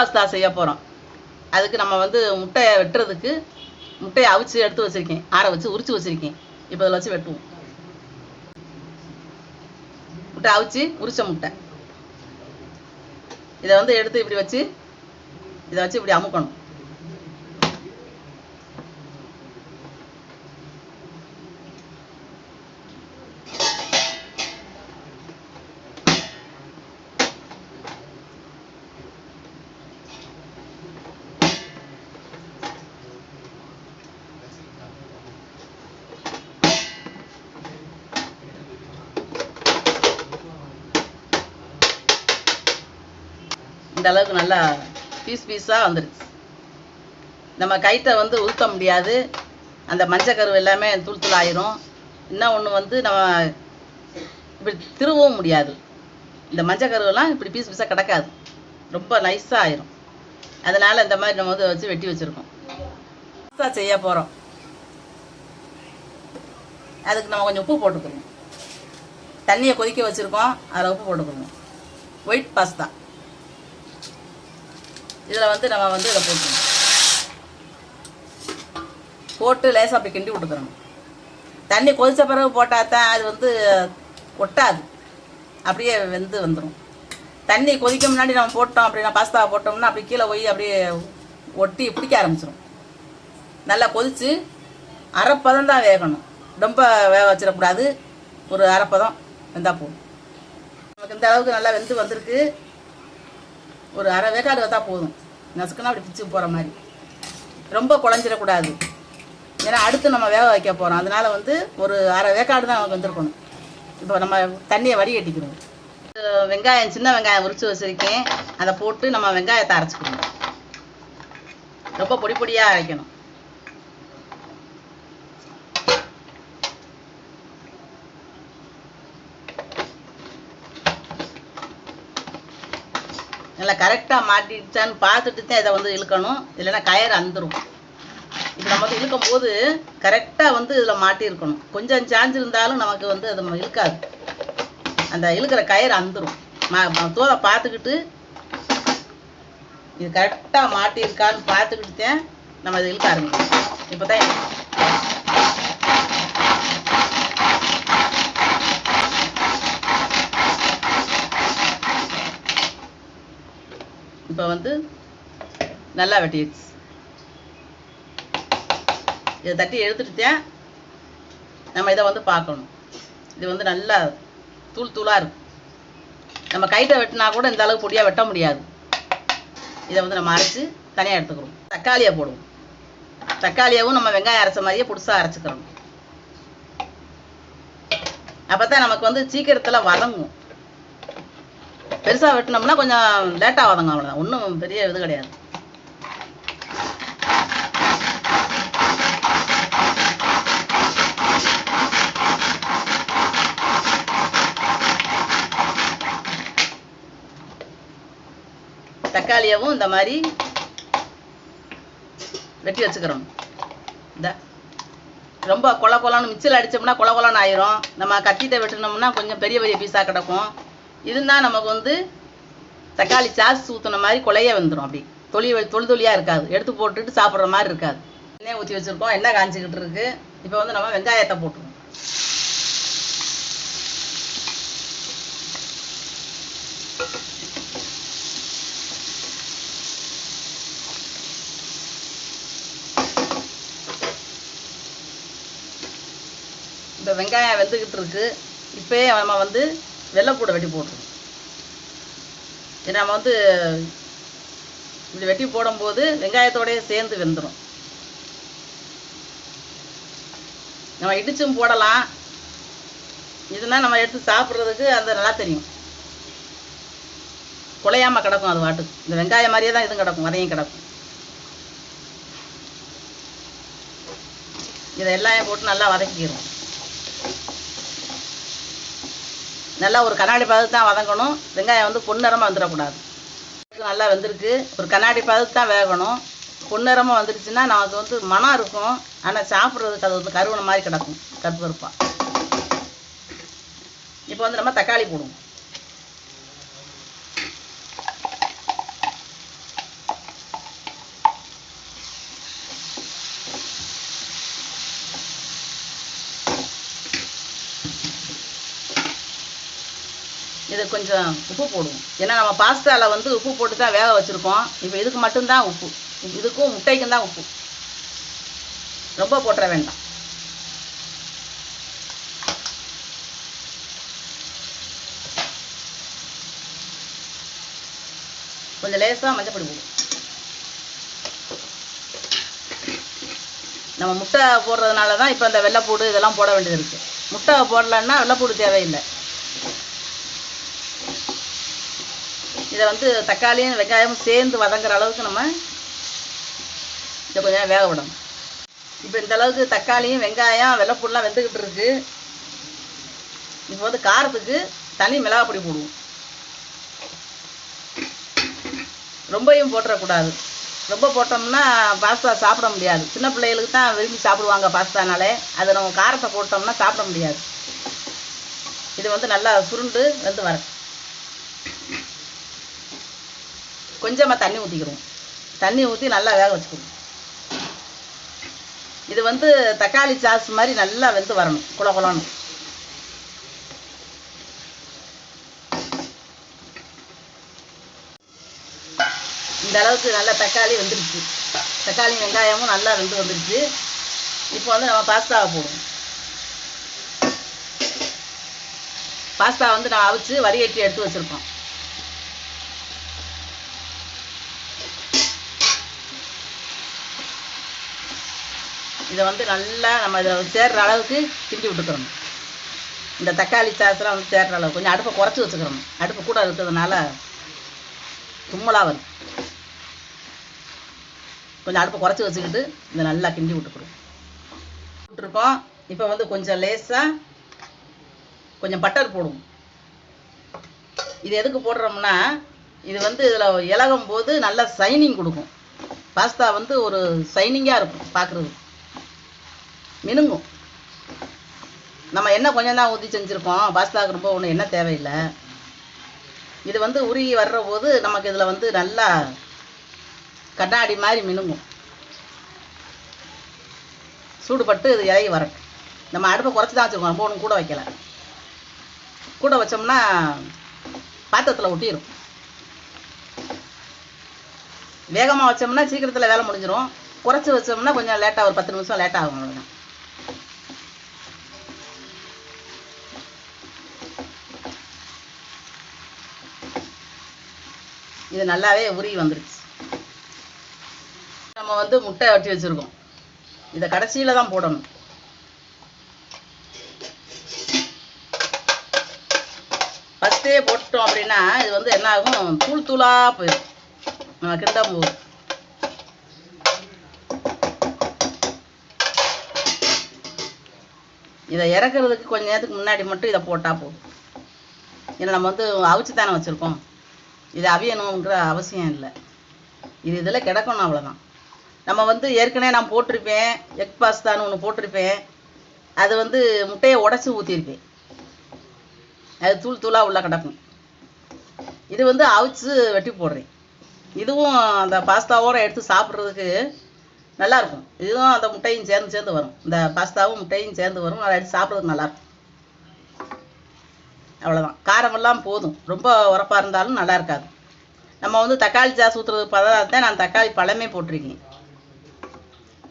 Pasta செய்ய போகிறோம் அதுக்கு நம்ம வந்து முட்டையை வெட்டுறதுக்கு முட்டையை அவிச்சு எடுத்து வச்சுருக்கேன். ஆற வச்சு உரிச்சு வச்சுருக்கேன். இப்போ இதில் வச்சு வெட்டுவோம். முட்டை அவிச்சு உரிச்ச முட்டை. இதை வந்து எடுத்து இப்படி வச்சு இதை வச்சு இப்படி அமுக்கணும். இந்த அளவுக்கு நல்லா பீஸ் பீஸாக வந்துருச்சு. நம்ம கைத்தை வந்து உளுத்த முடியாது. அந்த மஞ்சக்கருவு எல்லாமே தூள் தூள் ஆயிரும். இன்னும் ஒன்று வந்து நம்ம இப்படி திருவவும் முடியாது. இந்த மஞ்சக்கருவெல்லாம் இப்படி பீஸ் பீஸாக கிடக்காது. ரொம்ப நைஸாக ஆயிரும். அதனால் இந்த மாதிரி நம்ம வந்து வச்சு வெட்டி வச்சுருக்கோம். பீஸாக செய்ய போகிறோம் அதுக்கு நம்ம கொஞ்சம் உப்பு போட்டுக்கணும். தண்ணியை கொதிக்க வச்சுருக்கோம். அதில் உப்பு போட்டுக்கணும். ஒயிட் பாஸ்தா இதில் வந்து நம்ம வந்து இதை போட்டுக்கணும். போட்டு லேசாக அப்படி கிண்டி விட்டுக்கிறோம் தண்ணி கொதிச்ச பிறகு போட்டால் தான் அது வந்து ஒட்டாது. அப்படியே வெந்து வந்துடும் தண்ணி கொதிக்க முன்னாடி நம்ம போட்டோம் அப்படின்னா பாஸ்தா போட்டோம்னா அப்படி கீழே போய் அப்படியே ஒட்டி பிடிக்க ஆரம்பிச்சிடும் நல்லா கொதித்து அரைப்பதம் தான் வேகணும். ரொம்ப வேக வச்சிடக்கூடாது. ஒரு அரைப்பதம் வெந்தால் போகும் நமக்கு இந்த அளவுக்கு நல்லா வெந்து வந்திருக்கு. ஒரு அரை வேக்காடு வந்தால் போதும். நசுக்குன்னா அப்படி பிச்சு போகிற மாதிரி. ரொம்ப குழஞ்சிடக்கூடாது. ஏன்னா அடுத்து நம்ம வேக வைக்க போகிறோம் அதனால வந்து ஒரு அரை வேக்காடு தான் நமக்கு வந்திருக்கணும். இப்போ நம்ம தண்ணியை வடிகட்டிக்கணும் வெங்காயம் சின்ன வெங்காயம் உரிச்சு வச்சுருக்கேன். அதை போட்டு நம்ம வெங்காயத்தை அரைச்சிக்கணும். ரொம்ப பொடி பொடியாக அரைக்கணும். நல்லா கரெக்டாக மாட்டிடுச்சான்னு பார்த்துட்டு தான் இதை வந்து இழுக்கணும். இல்லைன்னா கயர் அந்துரும். இப்போ நம்ம வந்து இழுக்கும் போது கரெக்டாக வந்து இதில் மாட்டியிருக்கணும். கொஞ்சம் சாஞ்சிருந்தாலும் நமக்கு வந்து அது நம்ம இழுக்காது. அந்த இழுக்கிற கயர் அந்துரும். தோலை பார்த்துக்கிட்டு இது கரெக்டாக மாட்டியிருக்கான்னு பார்த்துக்கிட்டு தான் நம்ம இதை இழுக்க ஆரம்பிக்கணும். இப்போ தான் இப்போ வந்து நல்லா வெட்டிடுச்சு இதை தட்டி எடுத்துட்டுட்டேன் நம்ம இதை வந்து பார்க்கணும். இது வந்து நல்லா தூள் தூளாக இருக்கும். நம்ம கைட்ட வெட்டினா கூட இந்த அளவுக்கு பொடியாக வெட்ட முடியாது. இதை வந்து நம்ம அரைச்சு தனியாக எடுத்துக்கிறோம். தக்காளியை போடுவோம். தக்காளியாகவும் நம்ம வெங்காயம் அரைச்ச மாதிரியே புதுசாக அரைச்சிக்கிறோம். அப்போ தான் நமக்கு வந்து சீக்கிரத்தில் வதங்கும். பெருசாக வெட்டினோம்னா கொஞ்சம் லேட்டாக வதங்க அவ்வளோதான் ஒன்றும் பெரிய இது கிடையாது. தக்காளியவும் இந்த மாதிரி வெட்டி வச்சுக்கிறோம். இந்த ரொம்ப கொல கொலன்னு மிச்சல் அடிச்சோம்னா கொல கொலான்னு ஆயிரும். நம்ம கத்திட்ட வெட்டினோம்னா கொஞ்சம் பெரிய பெரிய பீஸாக கிடக்கும். இருந்தால் நமக்கு வந்து தக்காளி சாஸ் ஊற்றுன மாதிரி கொலையே வந்துடும் அப்படி. தொளி தொளி தொளியாக இருக்காது. எடுத்து போட்டுட்டு சாப்பிட்ற மாதிரி இருக்காது. எண்ணெய் ஊற்றி வச்சுருக்கோம். எண்ணெய் காஞ்சிக்கிட்டு இருக்கு. இப்போ வந்து நம்ம வெங்காயத்தை போட்டுருவோம். இப்போ வெங்காயம் வெந்துக்கிட்டு இருக்கு. இப்போ நம்ம வந்து வெள்ளைப்பூடை வெட்டி போட்டுருவோம் இது நம்ம வந்து இப்படி வெட்டி போடும்போது வெங்காயத்தோடையே சேர்ந்து வெந்துடும் நம்ம இடிச்சும் போடலாம். இதுனா நம்ம எடுத்து சாப்பிட்றதுக்கு அந்த நல்லா தெரியும். குலையாம கிடக்கும் அது வாட்டுக்கு. இந்த வெங்காயம் மாதிரியே தான் இதுவும் கிடக்கும் அதையும் கிடக்கும். இதை எல்லாம் போட்டு நல்லா வதக்கிக்கிறோம். நல்லா ஒரு கண்ணாடி பதத்து தான் வதங்கணும். வெங்காயம் வந்து பொன்னிறமாக வந்துடக்கூடாது. நல்லா வெந்திருக்கு. ஒரு கண்ணாடி பதத்து தான் வேகணும். பொன்னிறமாக வந்துருச்சுன்னா நமக்கு வந்து மனம் இருக்கும். ஆனால் சாப்பிட்றதுக்கு அது வந்து கருவணை மாதிரி கிடக்கும். கருப்பு கருப்பாக இப்போ வந்து நம்ம தக்காளி போடுவோம். இது கொஞ்சம் உப்பு போடுவோம். ஏன்னா நம்ம பாஸ்தாவில் வந்து உப்பு போட்டு தான் வேக வச்சுருக்கோம். இப்போ இதுக்கு மட்டும்தான் உப்பு. இதுக்கும் முட்டைக்கும் தான் உப்பு. ரொம்ப போட்டுற வேண்டாம். கொஞ்சம் லேசாக மஞ்சப்பொடி போடுவோம். நம்ம முட்டை போடுறதுனால தான் இப்போ இந்த வெள்ளைப்பூடு இதெல்லாம் போட வேண்டியது இருக்குது முட்டை போடலன்னா வெள்ளைப்பூடு தேவையில்லை. இதை வந்து தக்காளியும் வெங்காயமும் சேர்ந்து வதங்குற அளவுக்கு நம்ம இதை கொஞ்சம் நேரம் வேக விடணும். இப்போ இந்த அளவுக்கு தக்காளியும் வெங்காயம் வெள்ளைப்பூடுலாம் வெந்துக்கிட்டு இருக்கு. இப்போ வந்து காரத்துக்கு தனி மிளகா பொடி போடுவோம். ரொம்பையும் போட்டுறக்கூடாது. ரொம்ப போட்டோம்னா பாஸ்தா சாப்பிட முடியாது. சின்ன பிள்ளைகளுக்கு தான் விரும்பி சாப்பிடுவாங்க பாஸ்தானாலே. அதை நம்ம காரத்தை போட்டோம்னா சாப்பிட முடியாது. இது வந்து நல்லா சுருண்டு வந்து வர கொஞ்சமாக தண்ணி ஊற்றிக்கிறோம் தண்ணி ஊற்றி நல்லா வேக வச்சுக்கணும். இது வந்து தக்காளி சாஸ் மாதிரி நல்லா வெந்து வரணும். குள குளம்னு இந்த அளவுக்கு நல்லா தக்காளி வெந்துருச்சு. தக்காளி வெங்காயமும் நல்லா வெந்து வந்துருச்சு. இப்போ வந்து நம்ம பாஸ்தாவை போடுவோம். பாஸ்தா வந்து நான் அவிச்சு வடிகட்டி எடுத்து வச்சுருக்கோம். இதை வந்து நல்லா நம்ம இதில் சேர்ற அளவுக்கு கிண்டி விட்டுக்கிறோம் இந்த தக்காளி சாஸ்லாம் வந்து சேர்ற அளவுக்கு கொஞ்சம் அடுப்பை குறைச்சி வச்சுக்கிறோம் அடுப்பு கூட இருக்கிறதுனால தும்மலாக வரும். கொஞ்சம் அடுப்பை குறைச்சி வச்சுக்கிட்டு இதை நல்லா கிண்டி விட்டுக்கிறோம் விட்டுருக்கோம். இப்போ வந்து கொஞ்சம் லேசாக கொஞ்சம் பட்டர் போடுவோம். இது எதுக்கு போடுறோம்னா இது வந்து இதில் இலகும் போது நல்லா சைனிங் கொடுக்கும். பாஸ்தா வந்து ஒரு சைனிங்காக இருக்கும் பார்க்குறதுக்கு. மினுங்கும். நம்ம என்ன கொஞ்சம் தான் ஊற்றி செஞ்சுருக்கோம் பாஸ்தாவுக்கு ரொம்ப ஒன்றும் என்ன தேவையில்லை. இது வந்து உருகி வர்ற போது நமக்கு இதில் வந்து நல்லா கண்ணாடி மாதிரி மினுங்கும். சூடுபட்டு இது இறங்கி வரட்டும். நம்ம அடுப்பை குறைச்சி தான் வச்சுருக்கோம். ரொம்ப ஒன்றும் கூட வைக்கல. கூட வச்சோம்னா பாத்திரத்தில் ஒட்டிடும் வேகமாக வச்சோம்னா சீக்கிரத்தில் வேலை முடிஞ்சிடும் குறைச்சி வச்சோம்னா கொஞ்சம் லேட்டாக ஒரு பத்து நிமிஷம் லேட்டாக ஆகும் அவ்வளோதான் இது நல்லாவே உருகி வந்துருச்சு. நம்ம வந்து முட்டை வட்டி வச்சுருக்கோம். இதை கடைசியில் தான் போடணும். ஃபஸ்ட்டே போட்டோம் அப்படின்னா இது வந்து என்ன ஆகும்? தூள் தூளாக போயிடும். நம்ம கிண்டும் இதை இறக்குறதுக்கு கொஞ்ச நேரத்துக்கு முன்னாடி மட்டும் இதை போட்டால் போதும். ஏன்னா நம்ம வந்து அவிச்சு தானே வச்சுருக்கோம். இது அவியணுங்கிற அவசியம் இல்லை. இது இதில் கிடக்கணும் அவ்வளோதான் நம்ம வந்து ஏற்கனவே நான் போட்டிருப்பேன் எக் பாஸ்தான்னு ஒன்று போட்டிருப்பேன். அது வந்து முட்டையை உடச்சி ஊற்றிருப்பேன் அது தூள் தூளாக உள்ள கிடக்கும். இது வந்து அவிச்சு வெட்டி போடுறேன். இதுவும் அந்த பாஸ்தாவோட எடுத்து சாப்பிட்றதுக்கு நல்லாயிருக்கும் இதுவும் அந்த முட்டையும் சேர்ந்து சேர்ந்து வரும். இந்த பாஸ்தாவும் முட்டையும் சேர்ந்து வரும். அதை எடுத்து சாப்பிட்றதுக்கு நல்லாயிருக்கும் அவ்வளோதான் காரமெல்லாம் போதும். ரொம்ப உரப்பாக இருந்தாலும் நல்லா இருக்காது. நம்ம வந்து தக்காளி சாஸ் ஊற்றுறது பதம் தான் நான் தக்காளி பழமே போட்டிருக்கேன்.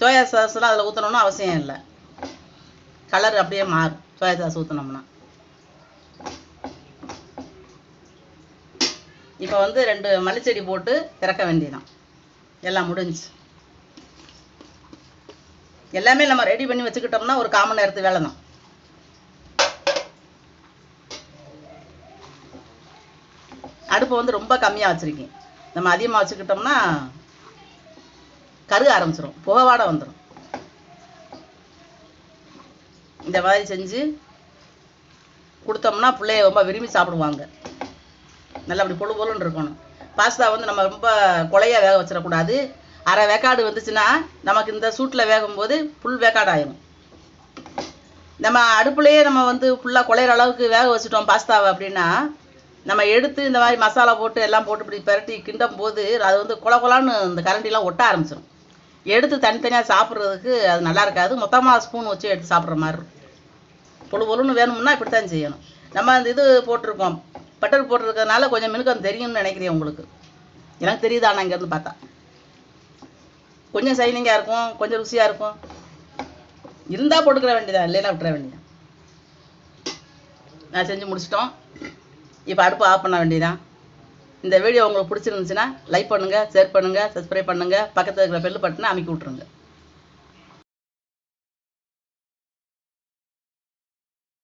சோயா சாஸ்லாம் அதில் ஊற்றணும்னு அவசியம் இல்லை. கலர் அப்படியே மாறும். சோயா சாஸ் ஊற்றினோம்னா இப்போ வந்து ரெண்டு மல்லிச்செடி போட்டு இறக்க வேண்டியதான் எல்லாம் முடிஞ்சுச்சு எல்லாமே நம்ம ரெடி பண்ணி வச்சுக்கிட்டோம்னா ஒரு காமன் நேரத்து வேலை தான் அடுப்பை வந்து ரொம்ப கம்மியாக வச்சுருக்கேன் நம்ம அதிகமாக வச்சுக்கிட்டோம்னா கருக ஆரம்பிச்சிடும் புகவாட வந்துடும் இந்த மாதிரி செஞ்சு கொடுத்தோம்னா பிள்ளைய ரொம்ப விரும்பி சாப்பிடுவாங்க. நல்லா அப்படி பொழு பொழுன்னு இருக்கணும். பாஸ்தா வந்து நம்ம ரொம்ப கொலையாக வேக வச்சிடக்கூடாது. அரை வேக்காடு வந்துச்சுன்னா நமக்கு இந்த சூட்டில் வேகும்போது ஃபுல் வேக்காடு ஆயிரும். நம்ம அடுப்புலேயே நம்ம வந்து ஃபுல்லாக குழையிற அளவுக்கு வேக வச்சுட்டோம் பாஸ்தாவை அப்படின்னா நம்ம எடுத்து இந்த மாதிரி மசாலா போட்டு எல்லாம் போட்டு இப்படி பிரட்டி கிண்டும் போது அது வந்து குல குலான்னு இந்த கரண்டிலாம் ஒட்ட ஆரம்பிச்சிடும் எடுத்து தனித்தனியாக சாப்பிட்றதுக்கு அது நல்லா இருக்காது. மொத்தமாக ஸ்பூன் வச்சு எடுத்து சாப்பிட்ற மாதிரி இருக்கும். பொழு பொழுன்னு வேணும்னா இப்படி தான் செய்யணும். நம்ம அந்த இது போட்டிருக்கோம். பட்டர் போட்டிருக்கிறதுனால கொஞ்சம் மினுக்கம் தெரியும்னு நினைக்கிறேன் உங்களுக்கு. எனக்கு தெரியுது ஆனால் இங்கேருந்து பார்த்தா. கொஞ்சம் சைனிங்காக இருக்கும் கொஞ்சம் ருசியாக இருக்கும். இருந்தால் போட்டுக்கிற வேண்டியதா இல்லைன்னா விட்டுற வேண்டியதான் நான் செஞ்சு முடிச்சிட்டோம். இப்போ அடுப்பு ஆஃப் பண்ண வேண்டியதான் இந்த வீடியோ உங்களுக்கு பிடிச்சிருந்துச்சுன்னா லைக் பண்ணுங்கள் ஷேர் பண்ணுங்கள் சப்ஸ்கிரைப் பண்ணுங்கள் பக்கத்தில் இருக்கிற பெல் பட்டனை அமைக்கி விட்ருங்க